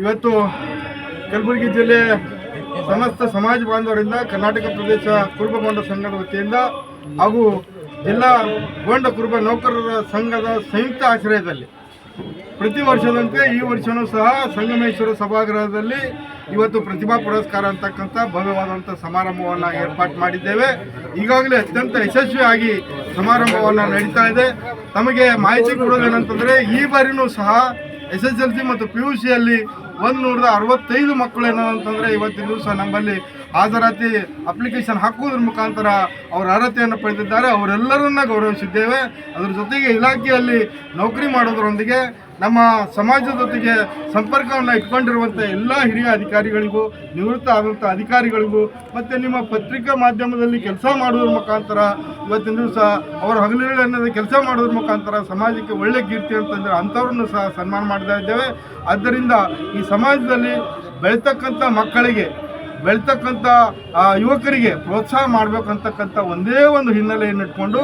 ಇವತ್ತು ಕಲಬುರಗಿ ಜಿಲ್ಲೆ ಸಮಸ್ತ ಸಮಾಜ ಬಾಂಧವರಿಂದ ಕರ್ನಾಟಕ ಪ್ರದೇಶ ಕುರುಬ ಗೊಂಡ ಸಂಘದ ವತಿಯಿಂದ ಹಾಗೂ ಜಿಲ್ಲಾ ಗೊಂಡ ಕುರುಬ ನೌಕರರ ಸಂಘದ ಸಂಯುಕ್ತ ಆಶ್ರಯದಲ್ಲಿ. ಪ್ರತಿ ವರ್ಷದಂತೆ ಈ ವರ್ಷವೂ ಸಹ ಸಂಗಮೇಶ್ವರ ಸಭಾಗೃಹದಲ್ಲಿ ಇವತ್ತು ಪ್ರತಿಭಾ ಪುರಸ್ಕಾರ ಅಂತಕ್ಕಂಥ ಭವ್ಯವಾದಂಥ ಸಮಾರಂಭವನ್ನು ಏರ್ಪಾಟ್ ಮಾಡಿದ್ದೇವೆ. ಈಗಾಗಲೇ ಅತ್ಯಂತ ಯಶಸ್ವಿಯಾಗಿ ಸಮಾರಂಭವನ್ನು ನಡೀತಾ ಇದೆ. ತಮಗೆ ಮಾಹಿತಿ ಕೊಡೋದೇನಂತಂದರೆ ಈ ಬಾರಿನೂ ಸಹ ಎಸ್ ಎಸ್ ಎಲ್ ಸಿ ಮತ್ತು ಪಿ ಯು ಸಿಯಲ್ಲಿ ಒಂದು ನೂರದ ಅರವತ್ತೈದು ಮಕ್ಕಳು ಅಂತಂದರೆ ಇವತ್ತಿನ ದಿವಸ ನಮ್ಮಲ್ಲಿ ಹಾಜರಾತಿ ಅಪ್ಲಿಕೇಶನ್ ಹಾಕುವುದ್ರ ಮುಖಾಂತರ ಅವರ ಅರ್ಹತೆಯನ್ನು ಪಡೆದಿದ್ದಾರೆ. ಅವರೆಲ್ಲರನ್ನ ಗೌರವಿಸಿದ್ದೇವೆ. ಅದರ ಜೊತೆಗೆ ಇಲಾಖೆಯಲ್ಲಿ ನೌಕರಿ ಮಾಡೋದರೊಂದಿಗೆ ನಮ್ಮ ಸಮಾಜದ ಜೊತೆಗೆ ಸಂಪರ್ಕವನ್ನು ಇಟ್ಕೊಂಡಿರುವಂಥ ಎಲ್ಲ ಹಿರಿಯ ಅಧಿಕಾರಿಗಳಿಗೂ, ನಿವೃತ್ತ ಆದಂಥ ಅಧಿಕಾರಿಗಳಿಗೂ, ಮತ್ತು ನಿಮ್ಮ ಪತ್ರಿಕಾ ಮಾಧ್ಯಮದಲ್ಲಿ ಕೆಲಸ ಮಾಡುವುದರ ಮುಖಾಂತರ, ಇವತ್ತಿನ ದಿವಸ ಅವರ ಹಗಲಿರುಳನ್ನದ ಕೆಲಸ ಮಾಡೋದ್ರ ಮುಖಾಂತರ ಸಮಾಜಕ್ಕೆ ಒಳ್ಳೆ ಕೀರ್ತಿ ಅಂತಂದರೆ ಅಂಥವ್ರನ್ನು ಸಹ ಸನ್ಮಾನ ಮಾಡ್ತಾ ಇದ್ದೇವೆ. ಆದ್ದರಿಂದ ಈ ಸಮಾಜದಲ್ಲಿ ಬೆಳೀತಕ್ಕಂಥ ಮಕ್ಕಳಿಗೆ, ಬೆಳೀತಕ್ಕಂಥ ಯುವಕರಿಗೆ ಪ್ರೋತ್ಸಾಹ ಮಾಡಬೇಕಂತಕ್ಕಂಥ ಒಂದೇ ಒಂದು ಹಿನ್ನೆಲೆಯನ್ನು ಇಟ್ಕೊಂಡು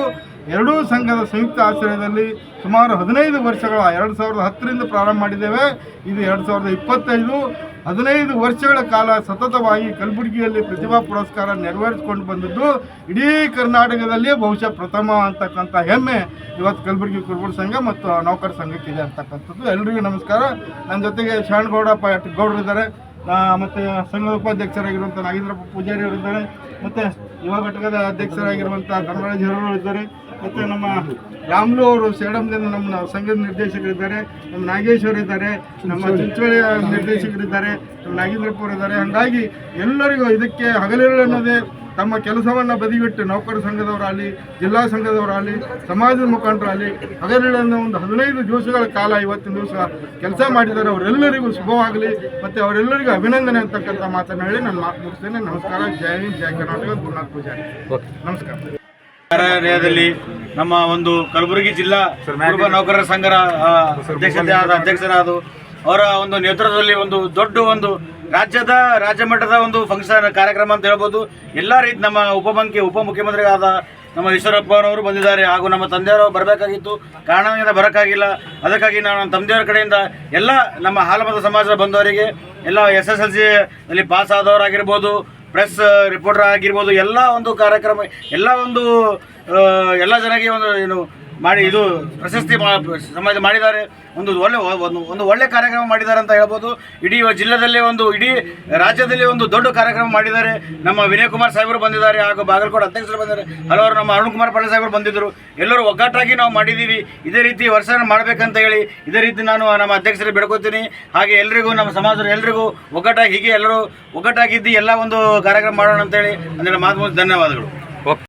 ಎರಡೂ ಸಂಘದ ಸಂಯುಕ್ತ ಆಶ್ರಯದಲ್ಲಿ ಸುಮಾರು ಹದಿನೈದು ವರ್ಷಗಳ, ಎರಡು ಸಾವಿರದ ಹತ್ತರಿಂದ ಪ್ರಾರಂಭ ಮಾಡಿದ್ದೇವೆ. ಇದು ಎರಡು ಸಾವಿರದ ಇಪ್ಪತ್ತೈದು. ಹದಿನೈದು ವರ್ಷಗಳ ಕಾಲ ಸತತವಾಗಿ ಕಲಬುರಗಿಯಲ್ಲಿ ಪ್ರತಿಭಾ ಪುರಸ್ಕಾರ ನೆರವೇರಿಸಿಕೊಂಡು ಬಂದಿದ್ದು ಇಡೀ ಕರ್ನಾಟಕದಲ್ಲಿಯೇ ಬಹುಶಃ ಪ್ರಥಮ ಅಂತಕ್ಕಂಥ ಹೆಮ್ಮೆ ಇವತ್ತು ಕಲಬುರಗಿ ಕುರುಬರ ಸಂಘ ಮತ್ತು ನೌಕರ ಸಂಘಕ್ಕಿದೆ ಅಂತಕ್ಕಂಥದ್ದು. ಎಲ್ರಿಗೂ ನಮಸ್ಕಾರ. ನನ್ನ ಜೊತೆಗೆ ಶರಣಗೌಡ ಪಾಟ್ ಗೌಡರು ಇದ್ದಾರೆ. ನಾ- ಮತ್ತೆ ಸಂಘದ ಉಪಾಧ್ಯಕ್ಷರಾಗಿರುವಂಥ ನಾಗೇಂದ್ರಪ್ಪ ಪೂಜಾರಿ ಅವರಿದ್ದಾರೆ ಮತ್ತು ಯುವ ಘಟಕದ ಅಧ್ಯಕ್ಷರಾಗಿರುವಂಥ ಅವರು ಇದ್ದಾರೆ. ಮತ್ತೆ ನಮ್ಮ ರಾಮ್ಲು ಅವರು ಸೇಡಂದಿಂದ ನಮ್ಮ ಸಂಘದ ನಿರ್ದೇಶಕರಿದ್ದಾರೆ ನಮ್ಮ ನಾಗೇಶ್ವರ್ ಇದ್ದಾರೆ ನಮ್ಮ ಚಿಂಚೋಳಿಯ ನಿರ್ದೇಶಕರಿದ್ದಾರೆ ನಮ್ಮ ನಾಗೇಂದ್ರಪ್ಪ ಅವರು ಇದ್ದಾರೆ. ಹಾಗಾಗಿ ಎಲ್ಲರಿಗೂ ಇದಕ್ಕೆ ಹಗಲಿರುಳು ಅನ್ನೋದೇ ತಮ್ಮ ಕೆಲಸವನ್ನು ಬದಿಗಿಟ್ಟು ನೌಕರ ಸಂಘದವರಾಗಲಿ ಜಿಲ್ಲಾ ಸಂಘದವರಾಗಲಿ ಸಮಾಜದ ಮುಖಂಡರಾಗಲಿ ಹಗಲಿರುಳನ್ನ ಒಂದು ಹದಿನೈದು ದಿವಸಗಳ ಕಾಲ ಇವತ್ತಿನ ದಿವಸ ಕೆಲಸ ಮಾಡಿದ್ದಾರೆ. ಅವರೆಲ್ಲರಿಗೂ ಶುಭವಾಗಲಿ. ಮತ್ತು ಅವರೆಲ್ಲರಿಗೂ ಅಭಿನಂದನೆ ಅಂತಕ್ಕಂಥ ಮಾತನ್ನು ಹೇಳಿ ನಾನು ಮಾತು ಮುಗಿಸ್ತೇನೆ. ನಮಸ್ಕಾರ. ಜೈ ಹಿಂದ್ ಜೈ ಕರ್ನಾಟಕ ಗುರುನಾಥ್ ಪೂಜಾರಿ. ನಮಸ್ಕಾರ. ಕಾರ್ಯಾಲಯದಲ್ಲಿ ನಮ್ಮ ಒಂದು ಕಲಬುರಗಿ ಜಿಲ್ಲಾ ಕುರುಬ ನೌಕರರ ಸಂಘದ ಆ, ಅಧ್ಯಕ್ಷತೆ ಆದ ಅಧ್ಯಕ್ಷರಾದ ಅವರ ಒಂದು ನೇತೃತ್ವದಲ್ಲಿ ಒಂದು ದೊಡ್ಡ ಒಂದು ರಾಜ್ಯದ ರಾಜ್ಯ ಮಟ್ಟದ ಒಂದು ಫಂಕ್ಷನ್ ಕಾರ್ಯಕ್ರಮ ಅಂತ ಹೇಳ್ಬೋದು. ಎಲ್ಲ ರೀತಿ ನಮ್ಮ ಉಪಮುಖ್ಯ ಉಪಮುಖ್ಯಮಂತ್ರಿಗಳಾದ ನಮ್ಮ ಈಶ್ವರಪ್ಪನವರು ಬಂದಿದ್ದಾರೆ ಹಾಗೂ ನಮ್ಮ ತಂದೆಯವರು ಬರಬೇಕಾಗಿತ್ತು. ಕಾರಣದಿಂದ ಬರೋಕ್ಕಾಗಿಲ್ಲ. ಅದಕ್ಕಾಗಿ ನಾನು ನನ್ನ ತಂದೆಯವರ ಕಡೆಯಿಂದ ಎಲ್ಲ ನಮ್ಮ ಹಾಲಮತ ಸಮಾಜದ ಬಂದವರಿಗೆ ಎಲ್ಲ ಎಸ್ ಎಸ್ ಎಲ್ ಸಿ ಅಲ್ಲಿ ಪಾಸ್ ಆದವರಾಗಿರ್ಬೋದು ಪ್ರೆಸ್ ರಿಪೋರ್ಟರ್ ಆಗಿರ್ಬೋದು ಎಲ್ಲ ಒಂದು ಕಾರ್ಯಕ್ರಮ ಎಲ್ಲ ಒಂದು ಎಲ್ಲ ಜನಕ್ಕೆ ಒಂದು ಏನು ಮಾಡಿ ಇದು ಪ್ರಶಸ್ತಿ ಸಮಾಜ ಮಾಡಿದ್ದಾರೆ. ಒಂದು ಒಳ್ಳೆ ಒಂದು ಒಂದು ಒಳ್ಳೆ ಕಾರ್ಯಕ್ರಮ ಮಾಡಿದ್ದಾರೆ ಅಂತ ಹೇಳ್ಬೋದು. ಇಡೀ ಜಿಲ್ಲೆದಲ್ಲೇ ಒಂದು ಇಡೀ ರಾಜ್ಯದಲ್ಲಿ ಒಂದು ದೊಡ್ಡ ಕಾರ್ಯಕ್ರಮ ಮಾಡಿದ್ದಾರೆ. ನಮ್ಮ ವಿನಯ್ ಕುಮಾರ್ ಸಾಹೇಬರು ಬಂದಿದ್ದಾರೆ ಹಾಗೂ ಬಾಗಲಕೋಟೆ ಅಧ್ಯಕ್ಷರು ಬಂದಿದ್ದಾರೆ. ಹಲವಾರು ನಮ್ಮ ಅರುಣ್ ಕುಮಾರ್ ಪಾಟೀಲ್ ಸಾಹೇಬರು ಬಂದಿದ್ದರು. ಎಲ್ಲರೂ ಒಗ್ಗಟ್ಟಾಗಿ ನಾವು ಮಾಡಿದ್ದೀವಿ. ಇದೇ ರೀತಿ ವರ್ಷ ಮಾಡಬೇಕಂತ ಹೇಳಿ ಇದೇ ರೀತಿ ನಾನು ನಮ್ಮ ಅಧ್ಯಕ್ಷರಿಗೆ ಬೇಡ್ಕೋತೀನಿ. ಹಾಗೆ ಎಲ್ಲರಿಗೂ ನಮ್ಮ ಸಮಾಜದ ಎಲ್ಲರಿಗೂ ಒಗ್ಗಟ್ಟಾಗಿ ಹೀಗೆ ಎಲ್ಲರೂ ಒಗ್ಗಟ್ಟಾಗಿದ್ದು ಎಲ್ಲ ಒಂದು ಕಾರ್ಯಕ್ರಮ ಮಾಡೋಣ ಅಂತೇಳಿ ಅಂದರೆ ಮಾತು ಧನ್ಯವಾದಗಳು.